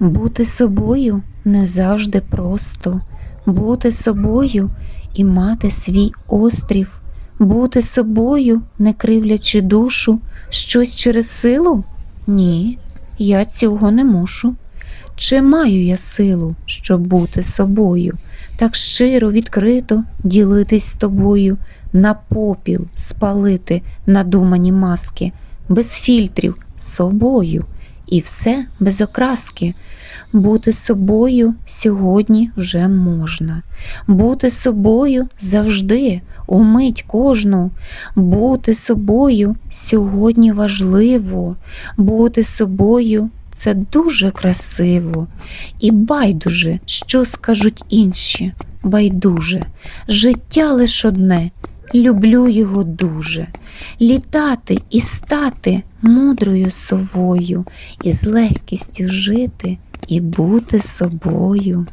Бути собою не завжди просто, бути собою і мати свій острів, бути собою, не кривлячи душу, щось через силу? Ні, я цього не мушу. Чи маю я силу, щоб бути собою, так щиро, відкрито ділитись з тобою, на попіл спалити надумані маски, без фільтрів собою, і все без окраски. Бути собою сьогодні вже можна, бути собою завжди, умить кожну, бути собою сьогодні важливо, бути собою це дуже красиво. І байдуже, що скажуть інші, байдуже, життя лиш одне, люблю його дуже. Літати і стати мудрою совою, і з легкістю жити і бути собою.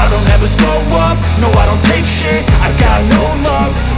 I don't ever slow up, no I don't take shit. I got no love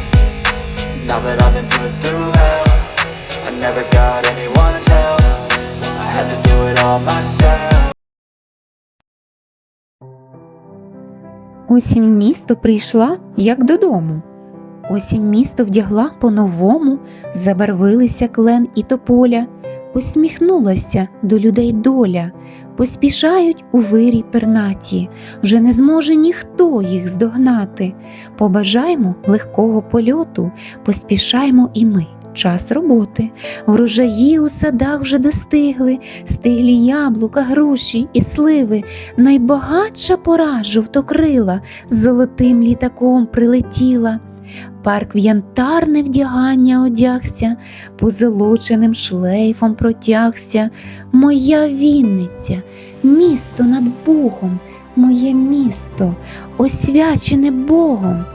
Now that I've been put through hell I never got anyone's help. I had to do it all myself. Осінь місто прийшла, як додому. Осінь місто вдягла по-новому, забарвилися клен і тополя, посміхнулася до людей доля, поспішають у вирі пернаті, вже не зможе ніхто їх здогнати. Побажаймо легкого польоту, поспішаймо і ми. Час роботи, врожаї у садах вже достигли, стиглі яблука, груші і сливи, найбагатша пора жовтокрила, золотим літаком прилетіла. Парк в янтарне вдягання одягся, позолоченим шлейфом протягся. Моя Вінниця, місто над Богом, моє місто, освячене Богом.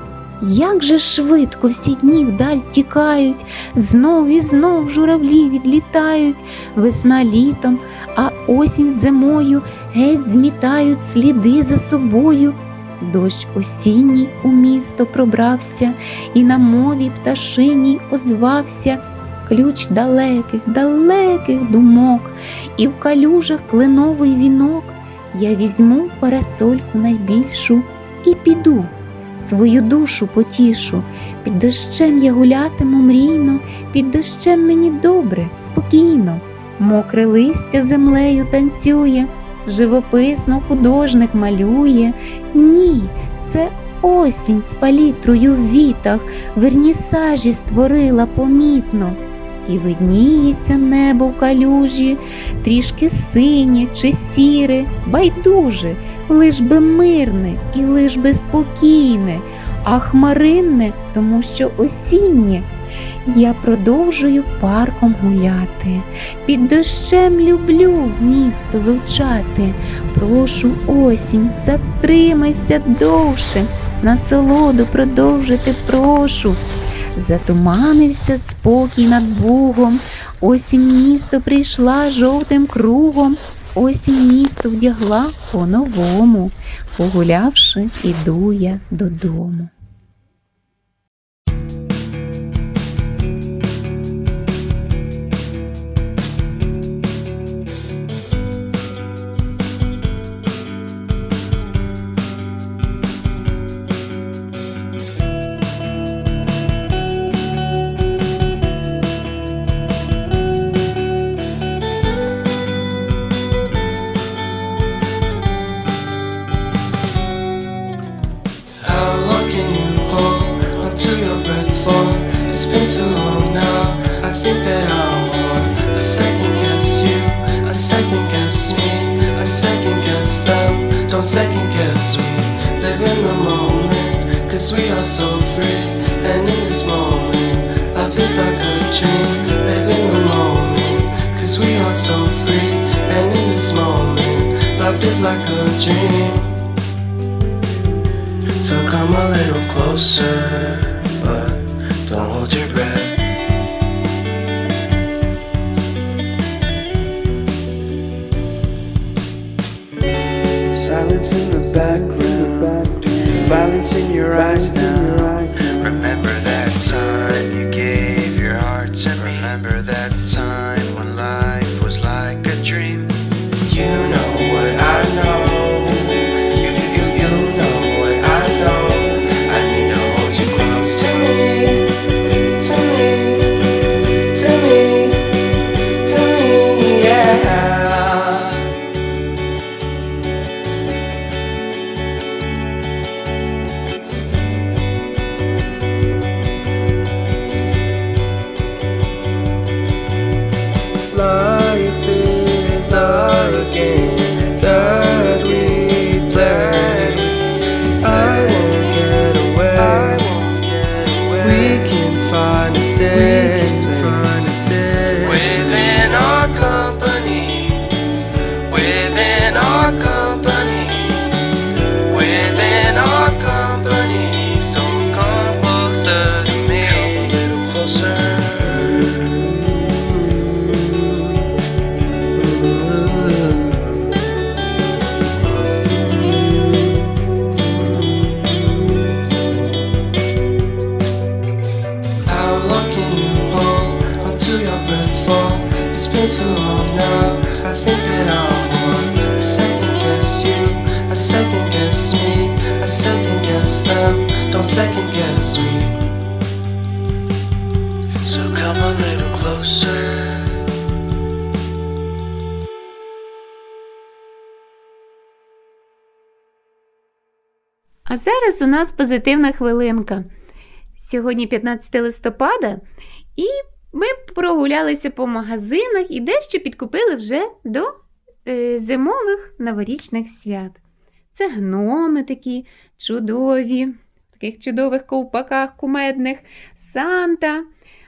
Як же швидко всі дні вдаль тікають, знов і знов журавлі відлітають, весна літом, а осінь зимою геть змітають сліди за собою. Дощ осінній у місто пробрався, і на мові пташиній озвався ключ далеких, далеких думок, і в калюжах кленовий вінок. Я візьму парасольку найбільшу і піду, свою душу потішу. Під дощем я гулятиму мрійно, під дощем мені добре, спокійно, мокре листя землею танцює, живописно художник малює. Ні, це осінь з палітрою в вітах, вернісажі створила помітно. І видніється небо в калюжі, трішки синє чи сіре, байдуже, лиш би мирне і лиш би спокійне, а хмаринне, тому що осіннє. Я продовжую парком гуляти, під дощем люблю місто вивчати. Прошу осінь, затримайся довше, насолоду продовжити прошу. Затуманився спокій над Бугом, осінь місто прийшла жовтим кругом, осінь місто вдягла по-новому, погулявши, іду я додому. guess them, don't second guess we live in the moment, cause we are so free. And in this moment, life is like a dream. Live in the moment, cause we are so free. And in this moment, life is like a dream. So come a little closer, but don't hold your violence in your eyes now. Remember Life is a game А зараз у нас позитивна хвилинка. Сьогодні 15 листопада, і ми прогулялися по магазинах і дещо підкупили вже до е, зимових новорічних свят. Це гноми такі чудові, в таких чудових ковпаках кумедних, Санта.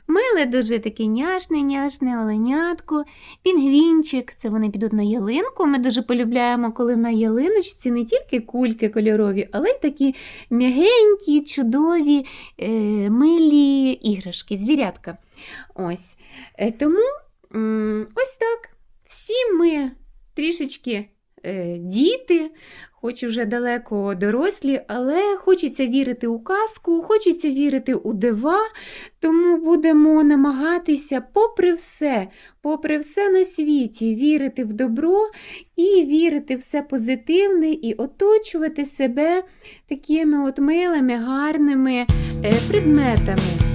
Миле дуже таке няшне, няшне оленятко, пінгвінчик. Це вони підуть на ялинку. Ми дуже полюбляємо, коли на ялиночці не тільки кульки кольорові, але й такі м'ягенькі, чудові, е, милі іграшки, звірятка. Ось. Е, тому ось так. Всі ми трішечки діти, хоч вже далеко дорослі, але хочеться вірити у казку, хочеться вірити у дива, тому будемо намагатися, попри все, попри все на світі, вірити в добро і вірити в все позитивне, і оточувати себе такими от милими, гарними е, предметами.